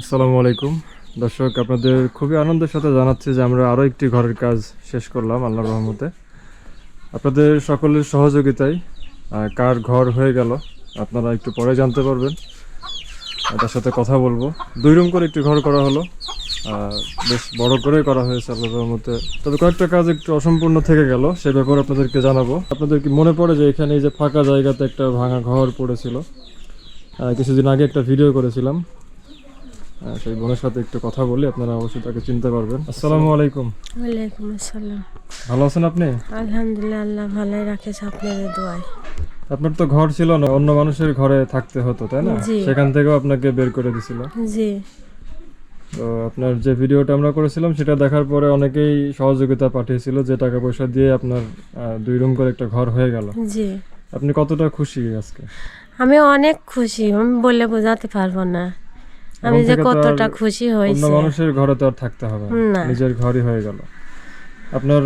আসসালামু আলাইকুম। দর্শক, আপনাদের খুবই আনন্দের সাথে জানাচ্ছি যে আমরা আরও একটি ঘরের কাজ শেষ করলাম আল্লাহ রহমতে। আপনাদের সকলের সহযোগিতায় কার ঘর হয়ে গেল, আপনারা একটু পরে জানতে পারবেন। তার সাথে কথা বলব। দুই রুম করে একটি ঘর করা হলো। বেশ বড় করে করা হয়েছে আল্লাহর রহমতে। তবে কয়েকটা কাজ একটু অসম্পূর্ণ থেকে গেল, সে ব্যাপারে আপনাদেরকে জানাব। আপনাদের কি মনে পড়ে যে এখানে এই যে ফাঁকা জায়গাতে একটা ভাঙা ঘর পড়েছিল? কিছুদিন আগে একটা ভিডিও করেছিলাম। সেই বোনের সাথে একটু কথা বলি আপনারা অবশ্যই তাকে চিনতে পারবেন। আসসালামু আলাইকুম। ওয়ালাইকুম আসসালাম। ভালো আছেন আপনি? আলহামদুলিল্লাহ আল্লাহ ভালোই রাখেছে আপনাদের দোয়ায়। আপনার তো ঘর ছিল না অন্য মানুষের ঘরে থাকতে হতো তাই না? সেখান থেকেও আপনাকে বের করে দিছিল। জি। তো আপনার যে ভিডিওটা আমরা করেছিলাম সেটা দেখার পরে অনেকেই সহযোগিতা পাঠিয়েছিল যে টাকা পয়সা দিয়ে আপনার দুই রুম করে একটা ঘর হয়ে গেল। জি। আপনি কতটা খুশি আজকে? আমি অনেক খুশি আমি বলে বোঝাতে পারব না। আমি যে কতটা খুশি অন্য মানুষের ঘরে তো আর থাকতে হবে না। নিজের ঘরই হয়ে গেল। আপনার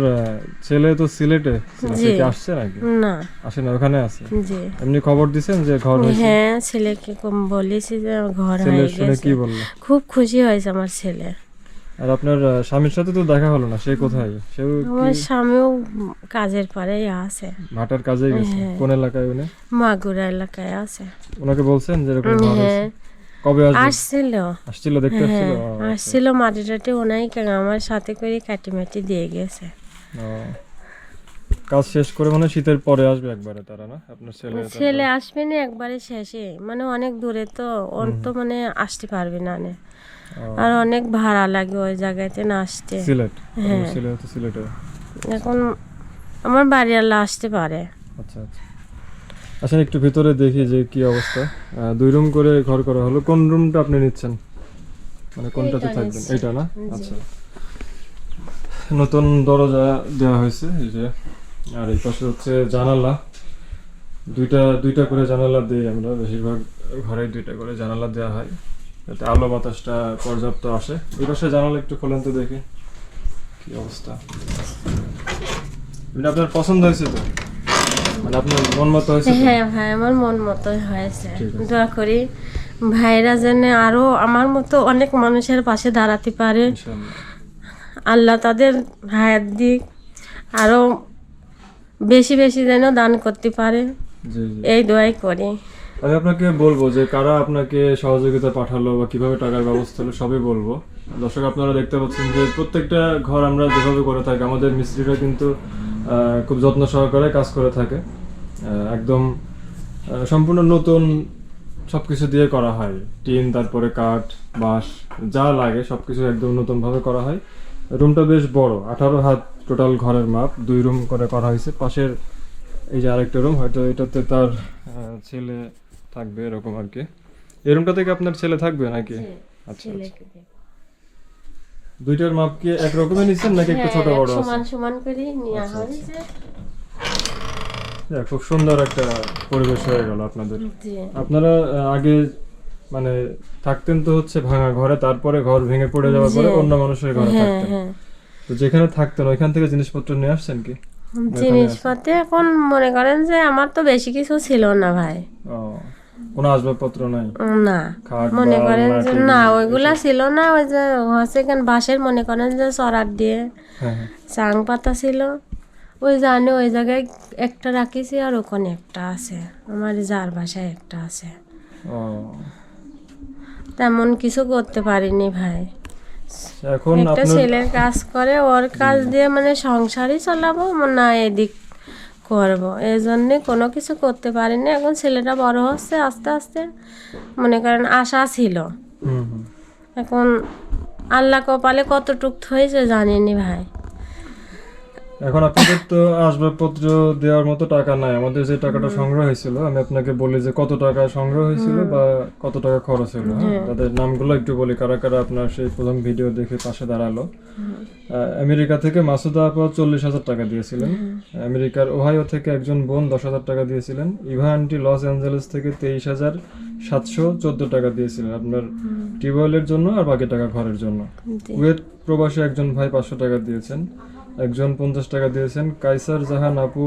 ছেলে তো সিলেটে। ছিল, সে। কি আসছে নাকি? না। আসে না ওখানে আছে? জি। এমনি খবর দিছেন যে ঘর হয়েছে? হ্যাঁ ছেলেকে কম বলেছি যে ঘর ছেলে হয়ে গেছে। কি বলল? খুব খুশি হয়েছে আমার ছেলে। আর আপনার স্বামীর সাথে তো দেখা হলো না সে কোথায়? সেও আমার স্বামীও কাজের পরেই আছে। ভাটার কাজে গেছে? হ্যাঁ। কোন এলাকায় উনি? মাগুরা এলাকায় আছে। ওনাকে বলছেন যে এরকম ঘর হয়েছে? কবে আসছিল। আসছিল দেখতে আসছিল? হ্যাঁ ও, আচ্ছা। আসছিল ওনাই আমার সাথে করে কাটি মাটি দিয়ে গেছে। কাজ শেষ করে মানে শীতের পরে আসবে একবারে তারা না? আপনার ছেলে ছেলে আসবে না একবারে শেষে। মানে অনেক দূরে তো ওর তো মানে আসতে পারবে না নে। আর অনেক ভাড়া লাগে ওই জায়গাতে না আসতে। সিলেট? হ্যাঁ। আপনার সিলেটে। এখন আমার বাড়ি আল্লাহ আসতে পারে। আচ্ছা আচ্ছা। আসেন একটু ভিতরে দেখি যে কি অবস্থা। দুই রুম করে ঘর করা হলো। কোন রুমটা আপনি নিচ্ছেন? মানে কোনটাতে থাকবেন? এটা না? আচ্ছা। নতুন দরজা দেওয়া হয়েছে এই যে। আর এই পাশে হচ্ছে জানালা। দুইটা দুইটা করে জানালা দিই আমরা। বেশিরভাগ ঘরে দুইটা করে জানালা দেওয়া হয়। যাতে আলো বাতাসটা পর্যাপ্ত আসে। এই পাশে জানালা একটু খোলেন তো দেখি। কি অবস্থা? আপনার পছন্দ হয়েছে তো? মানে আপনার মন মতো হয়েছে হ্যাঁ ভাই আমার মন মতোই হয়েছে। দোয়া করি ভাইরা যেন আরও আমার মতো অনেক মানুষের পাশে দাঁড়াতে পারে। আল্লাহ তাদের হায়াত দিক আরও বেশি বেশি যেন দান করতে পারে। এই দোয়াই করি। আমি আপনাকে বলব যে কারা আপনাকে সহযোগিতা পাঠালো বা কীভাবে টাকার ব্যবস্থা হলো সবই বলব। দর্শক আপনারা দেখতে পাচ্ছেন যে প্রত্যেকটা ঘর আমরা যেভাবে করে থাকি আমাদের মিস্ত্রিরা কিন্তু খুব যত্ন সহকারে কাজ করে থাকে। একদম সম্পূর্ণ নতুন সবকিছু দিয়ে করা হয়। টিন তারপরে কাঠ বাঁশ যা লাগে সবকিছু একদম নতুন ভাবে করা হয়। রুমটা বেশ বড় আঠারো হাত টোটাল ঘরের মাপ দুই রুম করে করা হয়েছে। পাশের এই যে আরেকটা রুম হয়তো এটাতে তার ছেলে থাকবে এরকম আর কি। এই রুমটা থেকে আপনার ছেলে থাকবে নাকি? আচ্ছা আচ্ছা। দুইটার মাপ কি এক রকমের নিচ্ছেন নাকি একটু ছোট হ্যাঁ, বড় আছে সমান সমান করে নেওয়া আচ্ছা, হয়েছে। খুব সুন্দর একটা পরিবেশ হয়ে গেল আপনাদের। আপনারা আগে মানে থাকতেন তো হচ্ছে ভাঙা ঘরে তারপরে ঘর ভেঙে পড়ে যাওয়ার পরে অন্য মানুষের ঘরে হ্যাঁ থাকতেন। হ্যাঁ। তো যেখানে থাকতেন ওইখান থেকে জিনিসপত্র নিয়ে আসছেন কি? জিনিসপত্র এখন মনে করেন যে আমার তো বেশি কিছু ছিল না ভাই। ও। কোনো আসবাবপত্র নাই। না। মনে করেন যে না ওইগুলা ছিল না ওই যে হচ্ছে এখানে বাঁশের মনে করেন যে চড়ার দিয়ে হ্যাঁ হ্যাঁ। চাং পাতা ছিল। ওই জানে ওই জায়গায় একটা রাখিছি আর ওখানে একটা আছে। আমার যার বাসায় একটা আছে। তেমন কিছু করতে পারিনি ভাই। এখন একটা ছেলের কাজ করে ওর কাজ দিয়ে মানে সংসারই চালাবো না এদিক করব। এই জন্যে কোনো কিছু করতে পারিনি। এখন ছেলেটা বড় হচ্ছে আস্তে আস্তে মনে করেন আশা ছিল। এখন আল্লাহ কপালে কতটুক হয়েছে জানিনি ভাই। এখন আপনাদের তো আসবাবপত্র দেওয়ার মতো টাকা নাই। আমাদের যে টাকাটা সংগ্রহ হয়েছিল আমি আপনাকে বলি যে কত টাকা সংগ্রহ হয়েছিল বা কত টাকা খরচ হলো হ্যাঁ? তাদের নামগুলো একটু বলি কারা কারা আপনার সেই প্রথম ভিডিও দেখে পাশে দাঁড়াল। আমেরিকা থেকে মাসুদা আপা চল্লিশ হাজার টাকা দিয়েছিলেন। আমেরিকার ওহাইও থেকে একজন বোন দশ হাজার টাকা দিয়েছিলেন। ইভা আন্টি লস অ্যাঞ্জেলেস থেকে তেইশ হাজার সাতশো চোদ্দ টাকা দিয়েছিলেন আপনার টিউবওয়েলের জন্য আর বাকি টাকা ঘরের জন্য। কুয়েত প্রবাসী একজন ভাই পাঁচশো টাকা দিয়েছেন। একজন পঞ্চাশ টাকা দিয়েছেন কাইসার জাহান আপু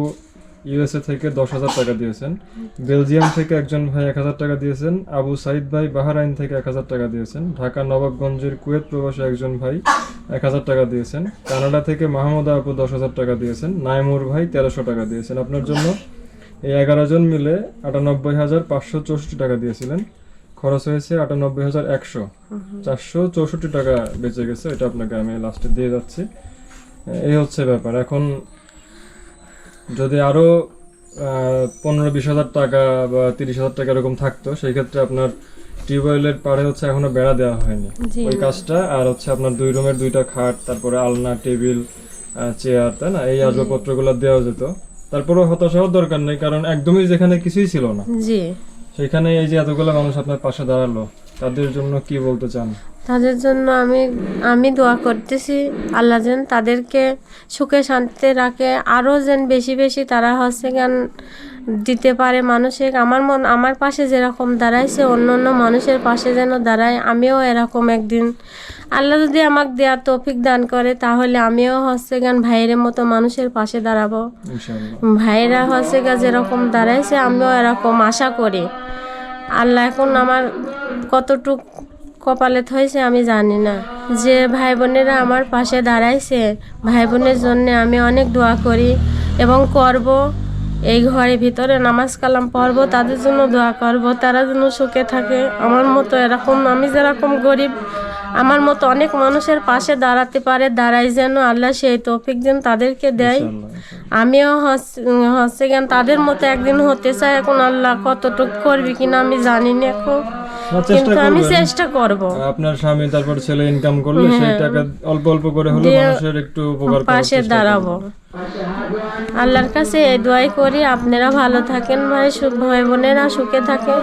ইউএসএ থেকে দশ হাজার টাকা দিয়েছেন বেলজিয়াম থেকে একজন ভাই এক হাজার টাকা দিয়েছেন আবু সাইদ ভাই বাহারাইন থেকে এক হাজার টাকা দিয়েছেন ঢাকা নবাবগঞ্জের কুয়েত প্রবাসী একজন ভাই এক হাজার টাকা দিয়েছেন কানাডা থেকে মাহমুদা আপু দশ হাজার টাকা দিয়েছেন নাইমুর ভাই তেরোশো টাকা দিয়েছেন। আপনার জন্য এই এগারো জন মিলে আটানব্বই হাজার পাঁচশো চৌষট্টি টাকা দিয়েছিলেন খরচ হয়েছে আটানব্বই হাজার একশো। চারশো চৌষট্টি টাকা বেঁচে গেছে এটা আপনাকে আমি লাস্টে দিয়ে যাচ্ছি। এই হচ্ছে ব্যাপার। এখন যদি আরও পনেরো বিশ হাজার টাকা বা তিরিশ হাজার টাকা এরকম থাকতো সেই ক্ষেত্রে আপনার টিউবওয়েলের পাড়ে হচ্ছে এখনও বেড়া দেওয়া হয়নি। ওই কাজটা আর হচ্ছে আপনার দুই রুমের দুইটা খাট তারপরে আলনা টেবিল চেয়ার তাই না? এই আসবাবপত্রগুলো দেওয়া যেত। তারপরে হতাশা হওয়ার দরকার নেই কারণ একদমই যেখানে কিছুই ছিল না। সেখানে এই যে এতগুলো মানুষ আপনার পাশে দাঁড়াল তাদের জন্য কি বলতে চান? তাদের জন্য আমি আমি দোয়া করতেছি আল্লাহ যেন তাদেরকে সুখে শান্তিতে রাখে। আরও যেন বেশি বেশি তারা হচ্ছে জ্ঞান দিতে পারে মানুষের। আমার মন আমার পাশে যেরকম দাঁড়াইছে অন্য অন্য মানুষের পাশে যেন দাঁড়ায় আমিও এরকম একদিন। আল্লাহ যদি আমাকে দেওয়ার তৌফিক দান করে তাহলে আমিও হচ্ছে জ্ঞান ভাইয়ের মতো মানুষের পাশে দাঁড়াবো। ভাইয়েরা হচ্ছে গা যেরকম দাঁড়াইছে আমিও এরকম আশা করি। আল্লাহ এখন আমার কতটুক কপালে হয়েছে আমি জানি না। যে ভাই বোনেরা আমার পাশে দাঁড়াইছে ভাই বোনের জন্য আমি অনেক দোয়া করি এবং করব। এই ঘরের ভিতরে নামাজ কালাম পড়ব তাদের জন্য দোয়া করব তারা যেন সুখে থাকে। আমার মতো এরকম আমি যেরকম গরিব আমার মতো অনেক মানুষের পাশে দাঁড়াতে পারে দাঁড়াই যেন আল্লাহ সেই তৌফিক যেন তাদেরকে দেয়। আমিও হস- হচ্ছে কেন তাদের মতো একদিন হতে চাই এখন আল্লাহ কতটুকু করবি কিনা আমি জানি না এখন। কিন্তু আমি চেষ্টা করব। আপনার স্বামী তারপর ছেলে ইনকাম করলে সেই টাকা অল্প অল্প করে হলে মানুষের একটু উপকার পাশে দাঁড়াবো। আল্লাহর কাছে এই দোয়াই করি আপনারা ভালো থাকেন ভাই সু- ভাই বোনেরা সুখে থাকেন।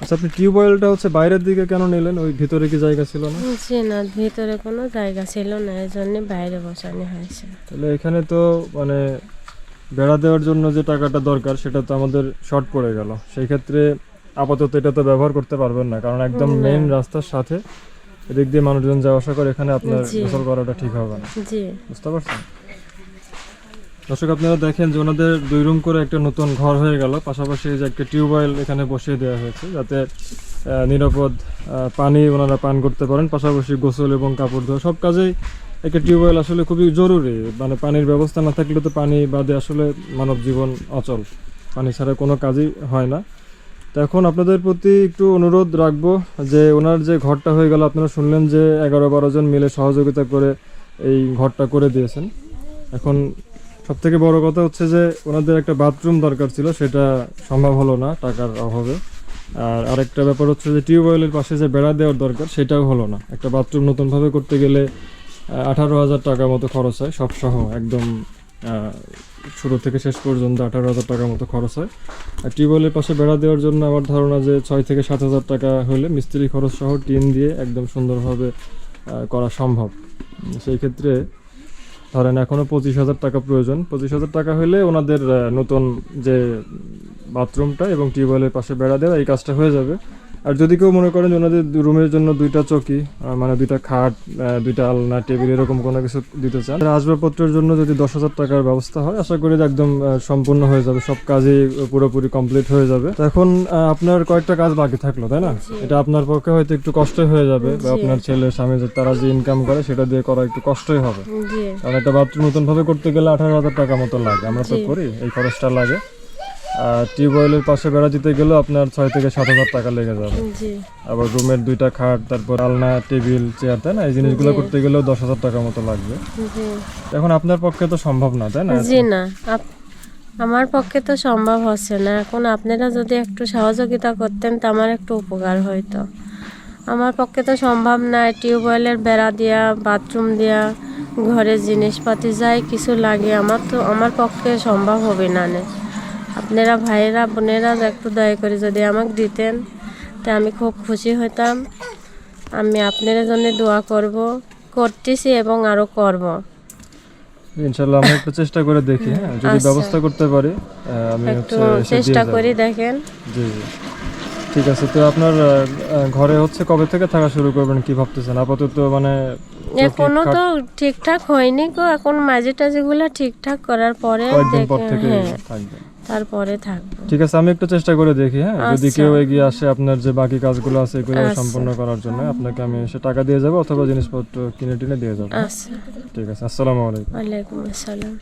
আচ্ছা আপনি টিউবওয়েলটা হচ্ছে বাইরের দিকে কেন নিলেন? ওই ভিতরে কি জায়গা ছিল না? জি না ভিতরে কোনো জায়গা ছিল না এই জন্য বাইরে বসানো হয়েছে। তাহলে এখানে তো মানে বেড়া দেওয়ার জন্য যে টাকাটা দরকার সেটা তো আমাদের শর্ট পড়ে গেল। সেই ক্ষেত্রে আপাতত এটা তো ব্যবহার করতে পারবেন না কারণ একদম মেইন রাস্তার সাথে এদিক দিয়ে মানুষজন যাওয়া আসা করে এখানে আপনার। গোসল করাটা ঠিক হবে না। জি। বুঝতে পারছেন? দর্শক আপনারা দেখেন যে ওনাদের দুই রুম করে একটা নতুন ঘর হয়ে গেল পাশাপাশি যে একটা টিউবওয়েল এখানে বসিয়ে দেওয়া হয়েছে যাতে নিরাপদ পানি ওনারা পান করতে পারেন পাশাপাশি গোসল এবং কাপড় ধোয়া সব কাজেই একটা টিউবওয়েল আসলে খুবই জরুরি। মানে পানির ব্যবস্থা না থাকলে তো পানি বাদে আসলে মানব জীবন অচল। পানি ছাড়া কোনো কাজই হয় না। তো এখন আপনাদের প্রতি একটু অনুরোধ রাখব যে ওনার যে ঘরটা হয়ে গেল, আপনারা শুনলেন যে এগারো বারো জন মিলে সহযোগিতা করে এই ঘরটা করে দিয়েছেন। এখন সব থেকে বড় কথা হচ্ছে যে ওনাদের একটা বাথরুম দরকার ছিল, সেটা সম্ভব হলো না, টাকার অভাবে। আর আরেকটা ব্যাপার হচ্ছে যে টিউবওয়েলের পাশে যে বেড়া দেওয়ার দরকার, সেটাও হলো না। একটা বাথরুম নতুনভাবে করতে গেলে আঠারো হাজার টাকা মতো খরচ হয়, সব সহ, একদম শুরু থেকে শেষ পর্যন্ত আঠারো হাজার টাকার মতো খরচ হয়। আর টিউবওয়েলের পাশে বেড়া দেওয়ার জন্য আমার ধারণা যে ছয় থেকে সাত হাজার টাকা হলে মিস্ত্রি খরচ সহ টিন দিয়ে একদম সুন্দরভাবে করা সম্ভব। সেই ক্ষেত্রে ধরেন এখনও পঁচিশ হাজার টাকা প্রয়োজন। পঁচিশ হাজার টাকা হলে ওনাদের নতুন যে বাথরুমটা এবং টিউবওয়েলের পাশে বেড়া দেওয়া, এই কাজটা হয়ে যাবে। আর যদি কেউ মনে করেন যে ওনাদের রুমের জন্য দুইটা চকি মানে দুইটা খাট দুইটা আলনা টেবিল এরকম কোনো কিছু দিতে চান আসবাবপত্রের জন্য যদি দশ হাজার টাকার ব্যবস্থা হয় আশা করি একদম সম্পূর্ণ হয়ে যাবে সব কাজই পুরোপুরি কমপ্লিট হয়ে যাবে। এখন আপনার কয়েকটা কাজ বাকি থাকল তাই না? এটা আপনার পক্ষে হয়তো একটু কষ্টই হয়ে যাবে বা আপনার ছেলে স্বামী তারা যে ইনকাম করে সেটা দিয়ে করা একটু কষ্টই হবে। কারণ একটা বাথরুম নতুন ভাবে করতে গেলে আঠারো হাজার টাকা মতো লাগে আমরা তো করি এই খরচটা লাগে। টিউবওয়েলের পাশে বেড়া দিতে গেলেও আপনার ছয় থেকে সাত হাজার টাকা লেগে যাবে। আবার রুমের দুইটা খাট তারপর আলনা টেবিল চেয়ার তাই না? এই জিনিসগুলো করতে গেলেও দশ হাজার টাকা মতো লাগবে। এখন আপনার পক্ষে তো সম্ভব না তাই না? জি না। আমার পক্ষে তো সম্ভব হচ্ছে না। এখন আপনারা যদি একটু সহযোগিতা করতেন তো আমার একটু উপকার হইতো। আমার পক্ষে তো সম্ভব না। টিউবওয়েলের বেড়া দেওয়া বাথরুম দেওয়া ঘরের জিনিসপাতি যাই কিছু লাগে আমার তো আমার পক্ষে সম্ভব হবে না নে। আপনারা ভাইয়েরা বোনেরা একটু দয়া করে যদি আমাকে দিতেন তা আমি খুব খুশি হতাম। আমি আপনাদের জন্য দোয়া করব করতেছি এবং আরও করব। ইনশাল্লাহ আমরা একটু চেষ্টা করে দেখি হ্যাঁ যদি আচ্ছা। ব্যবস্থা করতে পারি আমি একটু চেষ্টা। করি দেখেন। জি জি। ঠিক আছে তো আপনার ঘরে হচ্ছে কবে থেকে থাকা শুরু করবেন কি ভাবতেছেন? আপাতত মানে এখনও তো ঠিকঠাক হয়নি গো এখন মাঝে টাঝেগুলো ঠিকঠাক করার পরে কয়েকদিন পর দেখে থেকে হ্যাঁ। থাকবেন তারপরে থাকব। ঠিক আছে আমি একটু চেষ্টা করে দেখি হ্যাঁ? যদি আচ্ছা। কেউ এগিয়ে আসে আপনার যে বাকি কাজগুলো আছে এগুলো আচ্ছা। সম্পূর্ণ করার জন্য আপনাকে আমি সে টাকা দিয়ে যাব অথবা জিনিসপত্র কিনে টিনে দিয়ে যাব। আচ্ছা। ঠিক আছে আসসালামু আলাইকুম। ওয়ালাইকুম আসসালাম।